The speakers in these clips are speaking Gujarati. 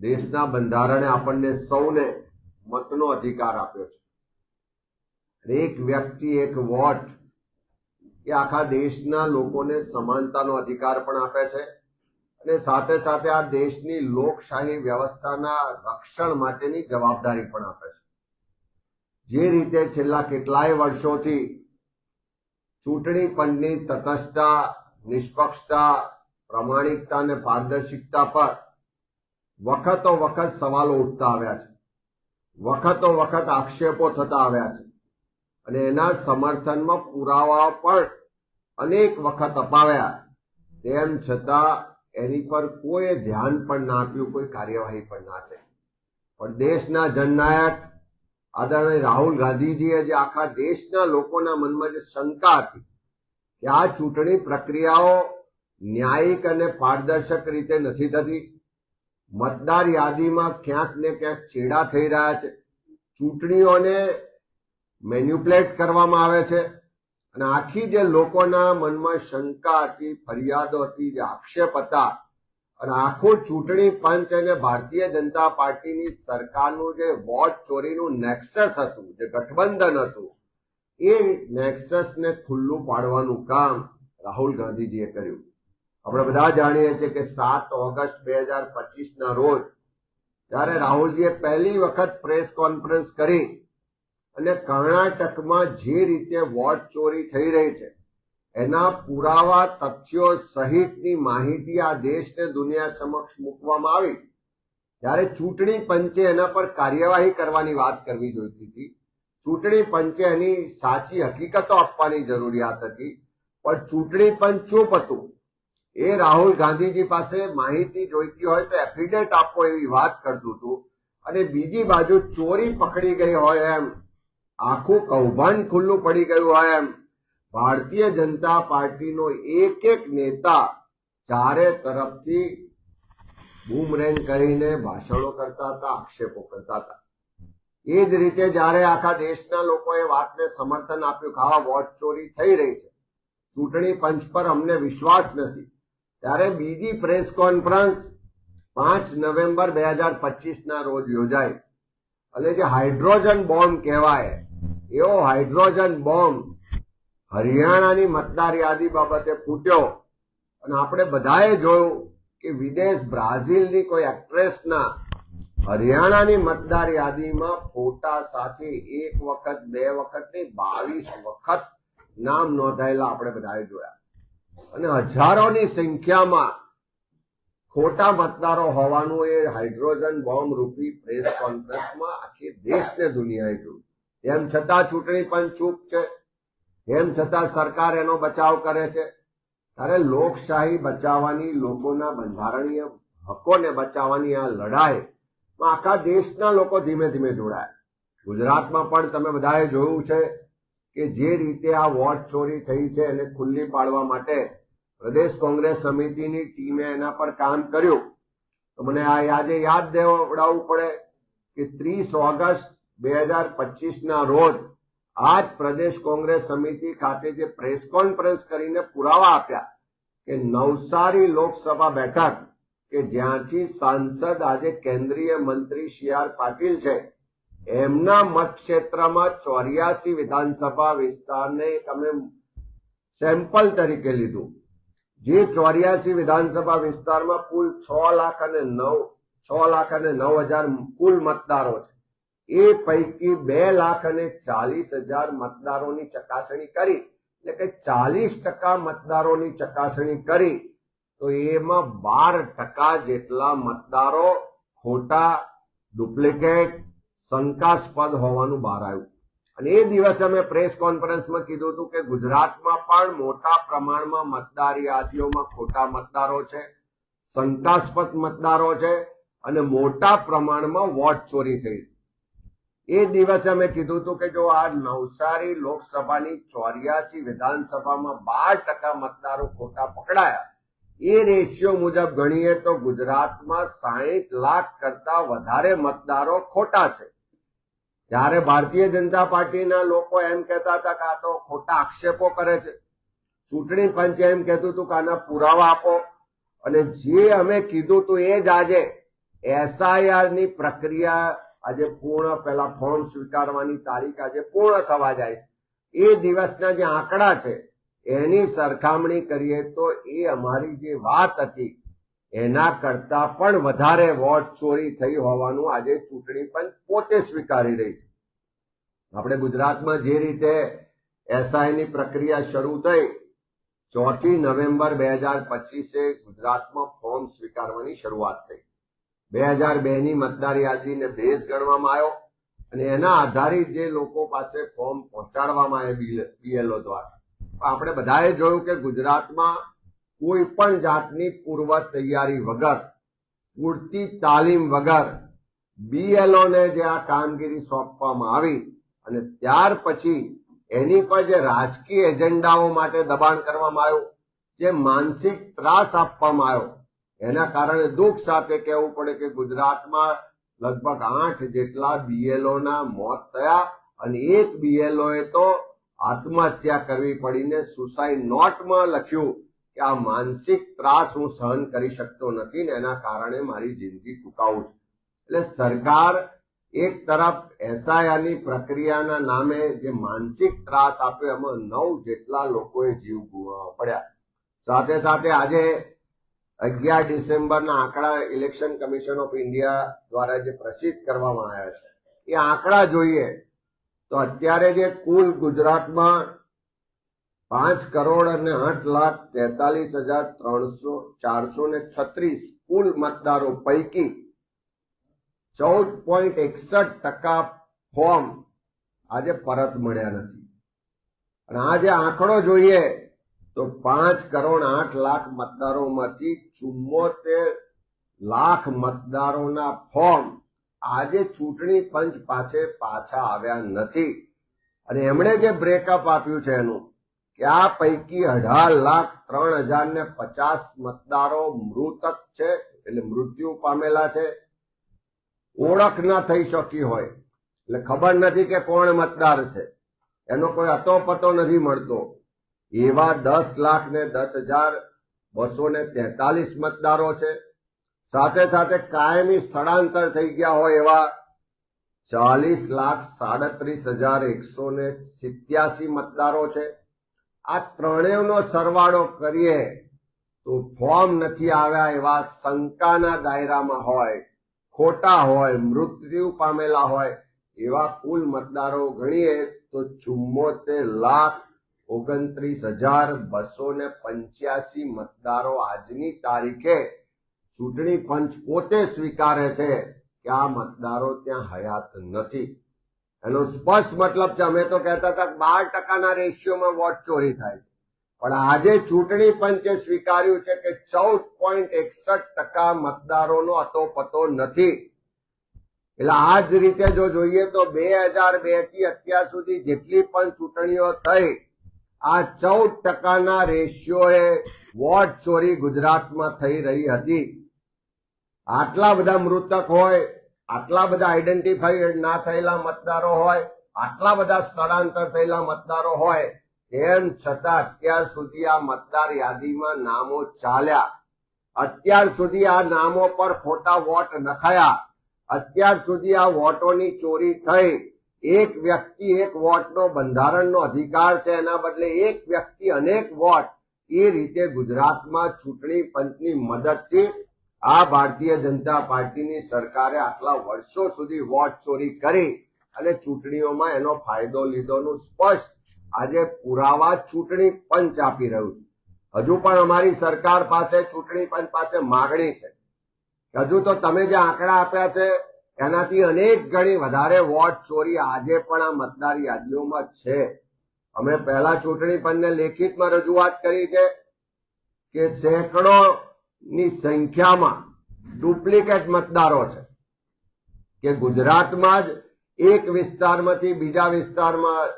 દેશના બંધારણે આપણને સૌને મતનો અધિકાર આપ્યો છે. એક વ્યક્તિ, એક વોટ એ આખા દેશના લોકોને સમાનતાનો અધિકાર પણ આપે છે અને સાથે સાથે આ દેશની લોકશાહી વ્યવસ્થાના રક્ષણ માટેની જવાબદારી પણ આપે છે. જે રીતે છેલ્લા કેટલાય વર્ષોથી ચૂંટણી પંચની તટસ્થતા, નિષ્પક્ષતા, પ્રમાણિકતા અને પારદર્શિકતા પર વખતો વખત સવાલો ઉઠતા આવ્યા છે. વખતો વખત આક્ષેપો થતા આવ્યા છે. અને એના સમર્થનમાં પુરાવા પણ અનેક વખત અપાવ્યા. તેમ છતાં એની પર કોઈ ધ્યાન પણ ના આપ્યું, કોઈ કાર્યવાહી પણ ના થઈ. પણ દેશના જનનાયક આદરણીય રાહુલ ગાંધીજીએ જે આખા દેશના લોકોના મનમાં જે શંકા હતી કે આ ચૂંટણી પ્રક્રિયાઓ ન્યાયિક અને પારદર્શક રીતે નથી થતી મતદાર યાદીમાં ક્યાંક ને ક્યાંક છેડા થઈ રહ્યા છે. ચૂંટણીઓને મેન્યુપ્લેટ કરવામાં આવે છે અને આખી જે લોકોના મનમાં શંકા હતી, ફરિયાદો હતી, જે આક્ષેપ હતા, અને આખું ચૂંટણી પંચ અને ભારતીય જનતા પાર્ટીની સરકારનું જે વોટ ચોરીનું નેક્સસ હતું, જે ગઠબંધન હતું, એ નેક્સસને ખુલ્લું પાડવાનું કામ રાહુલ ગાંધીજીએ કર્યું. આપણે બધા જાણીએ છીએ કે સાત ઓગસ્ટ બે હજાર પચીસના રોજ ત્યારે રાહુલજીએ પહેલી વખત પ્રેસ કોન્ફરન્સ કરી અને કર્ણાટકમાં જે રીતે વોટ ચોરી થઈ રહી છે, એના પુરાવા તથ્યો સહિતની માહિતી આ દેશને દુનિયા સમક્ષ મૂકવામાં આવી, ત્યારે ચૂંટણી પંચે એના પર કાર્યવાહી કરવાની વાત કરવી જોઈતી હતી. ચૂંટણી પંચે એની સાચી હકીકતો આપવાની જરૂરિયાત હતી, પણ ચૂંટણી પંચ ચૂપ હતું. એ રાહુલ ગાંધીજી પાસે માહિતી જોઈતી હોય તો એફિડેટ આપો એવી વાત કરતું હતું. અને બીજી બાજુ ચોરી પકડી ગઈ હોય એમ. આખું કૌભાંડ ખુલ્લું પડી ગયું હોય એમ. ભારતીય જનતા પાર્ટીનો એક એક નેતા ચારે તરફથી બૂમરેંગ કરીને ભાષણો કરતા હતા, આક્ષેપો કરતા હતા. એ જ રીતે જ્યારે આખા દેશના લોકોએ વાતને સમર્થન આપ્યું કે હા વોટ ચોરી થઈ રહી છે. ચૂંટણી પંચ પર અમને વિશ્વાસ નથી. ત્યારે બીજી પ્રેસ કોન્ફરન્સ પાંચ નવેમ્બર બે હજાર પચીસ ના રોજ યોજાય. અને જે હાઇડ્રોજન બોમ્બ કહેવાય, એવો હાઇડ્રોજન બોમ્બ હરિયાણાની મતદાર યાદી બાબતે ફૂટ્યો. અને આપણે બધાએ જોયું કે વિદેશ બ્રાઝિલની કોઈ એક્ટ્રેસના હરિયાણાની મતદાર યાદીમાં ફોટા સાથે એક વખત, બે વખત નહીં બાવીસ વખત નામ નોંધાયેલા આપણે બધાએ જોયા. અને હજારોની સંખ્યામાં ખોટા મતદારો હોવાનું એ હાઇડ્રોજન બોમ્બ રૂપી પ્રેસ કોન્ફરન્સમાં આખી દેશને દુનિયાએ જોયું. એમ છતાં ચૂંટણી પંચ ચૂપ છે. એમ છતાં સરકાર એનો બચાવ કરે છે. ત્યારે લોકશાહી બચાવવાની, લોકોના બંધારણીય હકોને બચાવવાની આ લડાઈ આખા દેશના લોકો ધીમે ધીમે જોડાયા. ગુજરાતમાં પણ તમે બધાએ જોયું છે કે જે રીતે આ વોટ ચોરી થઈ છે એને ખુલ્લી પાડવા માટે પ્રદેશ કોંગ્રેસ સમિતિની ટીમે એના પર કામ કર્યું. તો મને આ આજે યાદ દેવડાવવું પડે કે ત્રીસ ઓગસ્ટ બે હજાર પચીસના રોજ આ જ પ્રદેશ કોંગ્રેસ સમિતિ ખાતે જે પ્રેસ કોન્ફરન્સ કરીને પુરાવા આપ્યા કે નવસારી લોકસભા બેઠક કે જ્યાંથી સાંસદ આજે કેન્દ્રીય મંત્રી સી આર પાટીલ છે એમના મત ક્ષેત્રમાં ચોર્યાસી વિધાનસભા વિસ્તારને અમે સેમ્પલ તરીકે લીધું. જે ચોર્યાસી વિધાનસભા વિસ્તારમાં કુલ છ લાખ અને નવ, છ લાખ અને નવ હજાર કુલ મતદારો છે. એ પૈકી બે લાખ અને ચાલીસ હજાર મતદારોની ચકાસણી કરી. એટલે કે ચાલીસ ટકા મતદારોની ચકાસણી કરી. તો એમાં બાર ટકા જેટલા મતદારો ખોટા, ડુપ્લિકેટ શંકાસ્પદ હોવાનું બહાર આવ્યું. અને એ દિવસે અમે પ્રેસ કોન્ફરન્સમાં કીધું હતું કે ગુજરાતમાં પણ મોટા પ્રમાણમાં મતદાર યાદીઓમાં ખોટા મતદારો છે, શંકાસ્પદ મતદારો છે અને મોટા પ્રમાણમાં વોટ ચોરી થઈ. એ દિવસે અમે કીધું હતું કે જો આ નવસારી લોકસભાની ચોર્યાસી વિધાનસભામાં બાર ટકા મતદારો ખોટા પકડાયા, એ રેશિયો મુજબ ગણીએ તો ગુજરાતમાં સાહીઠ લાખ કરતા વધારે મતદારો ખોટા છે. ત્યારે ભારતીય જનતા પાર્ટીના લોકો એમ કહેતા હતા કે આ તો ખોટા આક્ષેપો કરે છે. ચૂંટણી પંચે એમ કહેતું હતું કે આના પુરાવા આપો. અને જે અમે કીધું હતું એ જ આજે એસઆઈઆરની પ્રક્રિયા આજે પૂર્ણ પેલા ફોર્મ સ્વીકારવાની તારીખ આજે પૂર્ણ થવા જાય છે. એ દિવસના જે આંકડા છે, એની સરખામણી કરીએ તો એ અમારી જે વાત હતી એના કરતા પણ વધારે વોટ ચોરી થઈ હોવાનું આજે ચૂંટણી પંચ પોતે સ્વીકારી રહી છે. આપણે ગુજરાતમાં જે રીતે એસઆઈ ની પ્રક્રિયા શરૂ થઈ, ચોથી નવેમ્બર બે હજાર પચીસે ગુજરાતમાં ફોર્મ સ્વીકારવાની શરૂઆત થઈ. બે હજાર બે ની મતદાર યાદીને ભેસ ગણવામાં આવ્યો અને એના આધારિત જે લોકો પાસે ફોર્મ પહોંચાડવામાં આવે બીએલઓ દ્વારા. આપણે બધાએ જોયું કે ગુજરાતમાં કોઈ પણ જાતની પૂર્વ તૈયારી વગર, પૂરતી તાલીમ વગર બીએલઓ ને જે આ કામગીરી સોંપવામાં આવી અને ત્યાર પછી એની પર જે રાજકીય એજન્ડાઓ માટે દબાણ કરવામાં આવ્યું, જે માનસિક ત્રાસ આપવામાં આવ્યો, એના કારણે દુઃખ સાથે કહેવું પડે કે ગુજરાતમાં લગભગ આઠ જેટલા બીએલઓ ના મોત થયા અને એક બીએલઓ એ તો આત્મહત્યા કરવી પડીને સુસાઇડ નોટમાં લખ્યું. કે આ માનસિક ત્રાસ હું સહન કરી શકતો નથી ને એના કારણે મારી જિંદગી ટૂંકાવું છું. એટલે સરકાર એક તરફ એસઆઈઆરની પ્રક્રિયાના નામે જે માનસિક ત્રાસ આપ્યો એમાં નવ જેટલા લોકોએ જીવ પડ્યા. સાથે સાથે આજે અગિયાર ડિસેમ્બરના આંકડા ઇલેક્શન કમિશન ઓફ ઇન્ડિયા દ્વારા જે પ્રસિદ્ધ કરવામાં આવ્યા છે. એ આંકડા જોઈએ તો અત્યારે જે કુલ ગુજરાતમાં પાંચ કરોડ અને આઠ લાખ તેતાલીસ હજાર ત્રણસો, ચારસો ને છત્રીસ કુલ મતદારો પૈકી ચૌદ પોઈન્ટ એકસઠ ટકા ફોર્મ આજે પરત મળ્યા નથી. અને આ આંકડો જોઈએ તો પાંચ કરોડ આઠ લાખ મતદારોમાંથી ચુમ્મોતેર લાખ મતદારોના ફોર્મ આજે ચૂંટણી પંચ પાસે પાછા આવ્યા નથી. અને એમણે જે બ્રેકઅપ આપ્યું છે એનું કે આ પૈકી અઢાર લાખ ત્રણ હજાર ને પચાસ મતદારો મૃતક છે? એટલે મૃત્યુ પામેલા છે. ઓળખ ના થઈ શકી હોય. એટલે ખબર નથી કે કોણ મતદાર છે. એનો કોઈ અતો પતો નથી મળતો. એવા દસ લાખ ને દસ હજાર બસો ને તેતાલીસ મતદારો છે. સાથે સાથે કાયમી સ્થળાંતર થઈ ગયા હોય એવા ચાલીસ લાખ સાડત્રીસ હજાર એકસો ને સિત્યાસી મતદારો છે. આ ત્રણેયનો સરવાળો કરીએ તો ફોર્મ નથી આવ્યા એવા શંકાના દાયરામાં હોય, ખોટા હોય મૃત્યુ પામેલા હોય એવા કુલ મતદારો ગણીએ તો ચુમ્મોતેર લાખ ઓગણત્રીસ હજાર બસો ને પંચ્યાસી મતદારો આજની તારીખે ચૂંટણી પંચ પોતે સ્વીકારે છે કે આ મતદારો ત્યાં હયાત નથી. એનો સ્પષ્ટ મતલબ છે, અમે તો કહેતા હતા બાર ટકાના રેશિયોમાં વોટ ચોરી થાય પણ આજે ચૂંટણી પંચે સ્વીકાર્યું છે કે ચૌદ પોઈન્ટ એકસઠ ટકા મતદારોનો અતોપતો નથી. એટલે આ જ રીતે જો જોઈએ તો બે હજાર બેથી અત્યાર સુધી જેટલી પણ ચૂંટણીઓ થઈ, આ ચૌદ ટકાના રેશિયોએ વોટ ચોરી ગુજરાતમાં થઈ રહી હતી. આટલા બધા મૃતક હોય આટલા બધા આઈડેન્ટિફાઈડ ના થયેલા મતદારો હોય, આટલા બધા સ્થળાંતર થયેલા મતદારો હોય, તેમ છતાં અત્યાર સુધી આ મતદાર યાદીમાં નામો ચાલ્યા. અત્યાર સુધી આ નામો પર ખોટા વોટ નખાયા. અત્યાર સુધી આ વોટોની ચોરી થઈ. એક વ્યક્તિ એક વોટનો બંધારણનો અધિકાર છે, એના બદલે એક વ્યક્તિ અનેક વોટ એ રીતે ગુજરાતમાં ચૂંટણી પંચની મદદથી આ ભારતીય જનતા પાર્ટીની સરકારે આટલા વર્ષો સુધી વોટ ચોરી કરી અને ચૂંટણીઓમાં એનો ફાયદો લીધોનું સ્પષ્ટ. આજે પુરાવા ચૂંટણી પંચ આપી રહ્યું છે. હજુ પણ અમારી સરકાર પાસે ચૂંટણી પંચ પાસે માગણી છે. હજુ તો તમે જે આંકડા આપ્યા છે, એનાથી અનેક ગણી વધારે વોટ ચોરી આજે પણ આ મતદાર યાદીઓમાં છે. અમે પહેલા ચૂંટણી પંચને લેખિતમાં રજૂઆત કરી છે કે સેંકડો ની સંખ્યામાં ડુપ્લિકેટ મતદારો છે. કે ગુજરાતમાં જ એક વિસ્તારમાંથી બીજા વિસ્તારમાં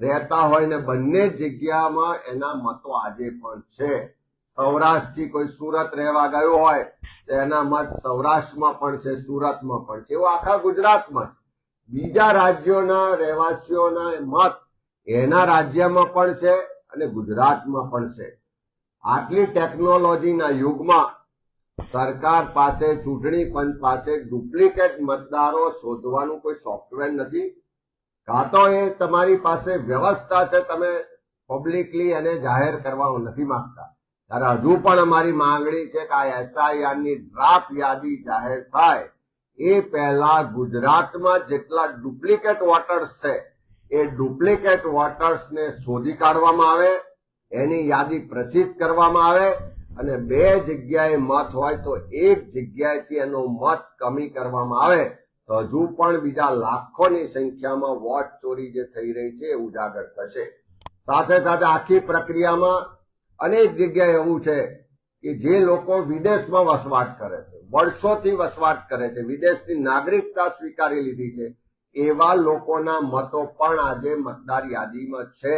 રહેતા હોય ને બંને જગ્યામાં એના મતો આજે પણ છે. સૌરાષ્ટ્રથી કોઈ સુરત રહેવા ગયો હોય તો એના મત સૌરાષ્ટ્રમાં પણ છે, સુરતમાં પણ છે. એવું આખા ગુજરાતમાં છે બીજા રાજ્યોના રહેવાસીઓના મત એના રાજ્યમાં પણ છે અને ગુજરાતમાં પણ છે. આટલી ટેકનોલોજીના યુગમાં સરકાર પાસે ચૂંટણી પંચ પાસે ડુપ્લિકેટ મતદારો શોધવાનું કોઈ સોફ્ટવેર નથી? કાં તો એ તમારી પાસે વ્યવસ્થા છે તમે પબ્લિકલી એને જાહેર કરવા નથી માંગતા? ત્યારે હજુ પણ અમારી માંગણી છે કે આ એસઆઈઆરની ડ્રાફ્ટ યાદી જાહેર થાય. એ પહેલા ગુજરાતમાં જેટલા ડુપ્લિકેટ વોટર્સ છે, એ ડુપ્લિકેટ વોટર્સને શોધી કાઢવામાં આવે. એની યાદી પ્રસિદ્ધ કરવામાં આવે અને બે જગ્યાએ મત હોય તો એક જગ્યાએથી એનો મત કમી કરવામાં આવે તો હજુ પણ બીજા લાખોની સંખ્યામાં વોટ ચોરી જે થઈ રહી છે એ ઉજાગર થશે. સાથે સાથે આખી પ્રક્રિયામાં અનેક જગ્યાએ એવું છે કે જે લોકો વિદેશમાં વસવાટ કરે છે, વર્ષોથી વસવાટ કરે છે, વિદેશની નાગરિકતા સ્વીકારી લીધી છે, એવા લોકોના મતો પણ આજે મતદાર યાદીમાં છે.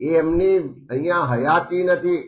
એ એમની અહીંયા હયાતી નથી.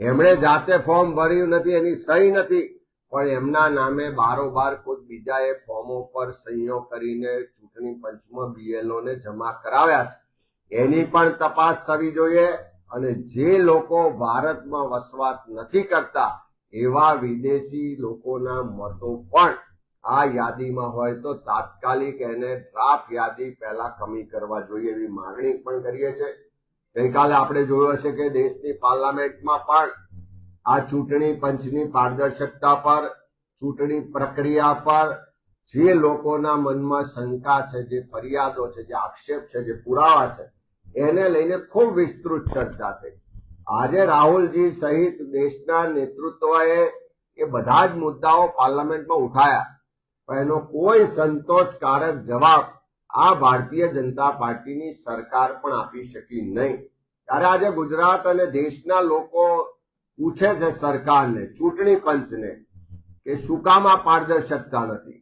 એમણે જાતે ફોર્મ ભર્યું નથી, એની સહી નથી. પણ એમના નામે બારોબાર કોઈ બીજાએ ફોર્મો પર સહીઓ કરીને ચૂંટણી પંચમાં બીએલઓ ને જમા કરાવ્યા છે. એની પણ તપાસ થવી જોઈએ અને જે લોકો ભારતમાં વસવાટ નથી કરતા, એવા વિદેશી લોકોના મતો પણ આ યાદીમાં હોય તો તાત્કાલિક એને ડ્રાફ્ટ યાદી પહેલા કમી કરવા જોઈએ એવી માંગણી પણ કરીએ છીએ. ગઈકાલે આપણે જોયો છે કે દેશની પાર્લામેન્ટમાં પણ આ ચૂંટણી પંચની પારદર્શકતા પર, ચૂંટણી પ્રક્રિયા પર જે લોકોના મનમાં શંકા છે, જે ફરિયાદો છે, જે આક્ષેપ છે, જે પુરાવા છે, એને લઈને ખૂબ વિસ્તૃત ચર્ચા થઈ. આજે રાહુલજી સહિત દેશના નેતૃત્વએ એ બધા જ મુદ્દાઓ પાર્લામેન્ટમાં ઉઠાયા. પણ એનો કોઈ સંતોષકારક જવાબ આ ભારતીય જનતા પાર્ટીની સરકાર પણ આપી શકી નહીં. ત્યારે આજે ગુજરાત અને દેશના લોકો પૂછે છે સરકારને, ચૂંટણી પંચને, કે શું કામ આ પારદર્શકતા નથી?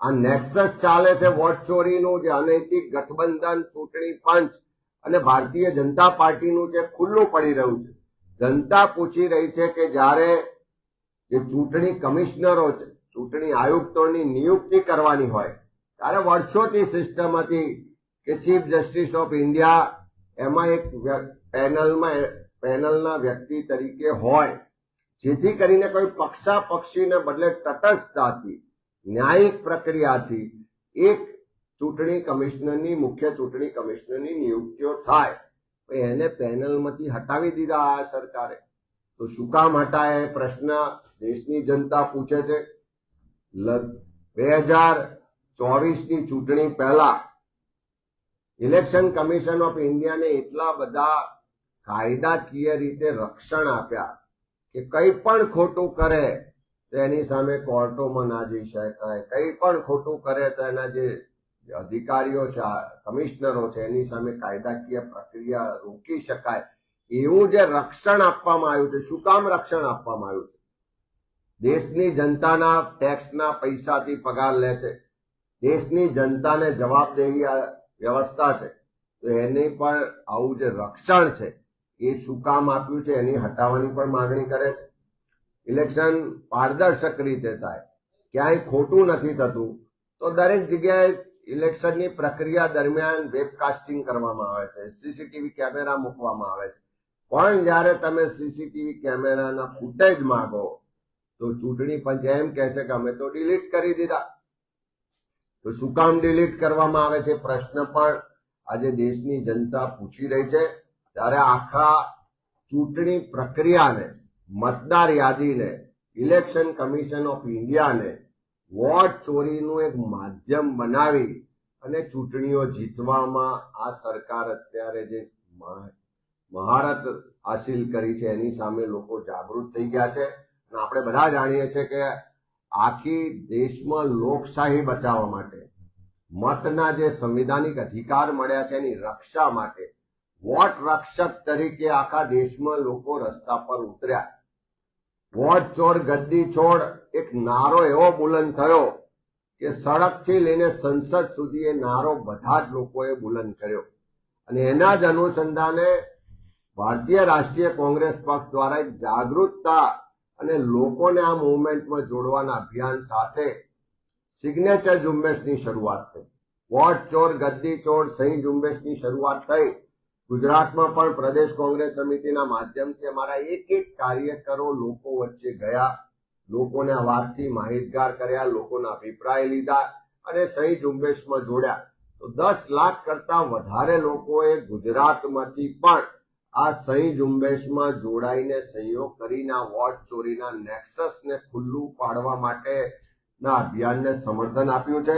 આ નેક્સસ ચાલે છે વોટ ચોરીનું, જે અનૈતિક ગઠબંધન, ચૂંટણી પંચ અને ભારતીય જનતા પાર્ટીનું જે ખુલ્લું પડી રહ્યું છે. જનતા પૂછી રહી છે કે જ્યારે જે ચૂંટણી કમિશનરો છે, ચૂંટણી આયુક્તોની નિયુક્તિ કરવાની હોય ત્યારે વર્ષોથી સિસ્ટમ હતી કે ચીફ જસ્ટિસ ઓફ ઇન્ડિયા એમાં એક પેનલમાં પેનલના વ્યક્તિ તરીકે હોય, જેથી કરીને કોઈ પક્ષા પક્ષીને બદલે તટસ્થતાથી, ન્યાયિક પ્રક્રિયાથી એક ચૂંટણી કમિશનરની, મુખ્ય ચૂંટણી કમિશનરની નિયુક્તિઓ થાય. એને પેનલમાંથી હટાવી દીધા આ સરકારે. તો શું કામ હટાય? પ્રશ્ન દેશની જનતા પૂછે છે. બે હજાર ચોવીસની ચૂંટણી પહેલા ઇલેક્શન કમિશન ઓફ ઇન્ડિયાને એટલા બધા કાયદાકીય રીતે રક્ષણ આપ્યા કે કંઈ પણ ખોટું કરે તો એની સામે કોર્ટોમાં ના જઈ શકાય. કંઈ પણ ખોટું કરે તો એના જે અધિકારીઓ છે કમિશનરો છે, એની સામે કાયદાકીય પ્રક્રિયા રોકી શકાય. એવું જે રક્ષણ આપવામાં આવ્યું છે, શું કામ રક્ષણ આપવામાં આવ્યું છે? દેશની જનતાના ટેક્સના પૈસાથી પગાર લે છે. દેશની જનતાને જવાબદેહી આ વ્યવસ્થા છે. તો એની પણ આવું જે રક્ષણ છે, એ શું કામ આપ્યું છે એની હટાવવાની પણ માંગણી કરે છે. ઇલેક્શન પારદર્શક રીતે થાય, ક્યાંય ખોટું નથી થતું, તો દરેક જગ્યાએ ઇલેક્શનની પ્રક્રિયા દરમિયાન વેબકાસ્ટિંગ કરવામાં આવે છે, સીસીટીવી કેમેરા મૂકવામાં આવે છે. પણ જ્યારે તમે સીસીટીવી કેમેરાના ફૂટેજ માગો, તો ચૂંટણી પંચ એમ કહે છે કે અમે તો ડિલીટ કરી દીધા. તો શું કામ ડિલીટ કરવામાં આવે છે? પ્રશ્ન પણ આજે દેશની જનતા પૂછી રહી છે. ત્યારે આખા ચૂંટણી પ્રક્રિયાને, મતદાર યાદીને ઇલેક્શન કમિશન ઓફ ઇન્ડિયાને વોટ ચોરીનું એક માધ્યમ બનાવી અને ચૂંટણીઓ જીતવામાં આ સરકાર અત્યારે જે મહારત હાસિલ કરી છે, એની સામે લોકો જાગૃત થઈ ગયા છે. અને આપણે બધા જાણીએ છીએ કે આખી દેશમાં લોકશાહી બચાવવા માટે, મતના જે સંવિધાનિક અધિકાર મળ્યા છે એની રક્ષા માટે, વોટ રક્ષક તરીકે આખા દેશમાં લોકો રસ્તા પર ઉતર્યા. વોટ ચોર, ગદ્દી છોડ એક નારો એવો બુલંદ થયો કે સડકથી લઈને સંસદ સુધી એ નારો બધા જ લોકોએ બુલંદ કર્યો. અને એના જ અનુસંધાને ભારતીય રાષ્ટ્રીય કોંગ્રેસ પક્ષ દ્વારા એક જાગૃતતા અને લોકોને આ મુવમેન્ટમાં જોડવાના અભિયાન સાથે સિગ્નેચર ઝુંબેશની શરૂઆત થઈ. વોટ, ચોર, ગદ્દી, ચોર, સહી ઝુંબેશની શરૂઆત થઈ. ગુજરાતમાં પણ પ્રદેશ કોંગ્રેસ સમિતિના માધ્યમથી અમારા એક એક કાર્યકરો લોકો વચ્ચે ગયા. લોકોને આ વાતથી માહિતગાર કર્યા, લોકોના અભિપ્રાય લીધા અને સહી ઝુંબેશમાં જોડ્યા. તો દસ લાખ કરતા વધારે લોકોએ ગુજરાતમાંથી પણ આ સહી ઝુંબેશમાં જોડાઈને સહયોગ કરીને આ વોટ ચોરીના નેક્સસને ખુલ્લું પાડવા માટેના અભિયાનને સમર્થન આપ્યું છે.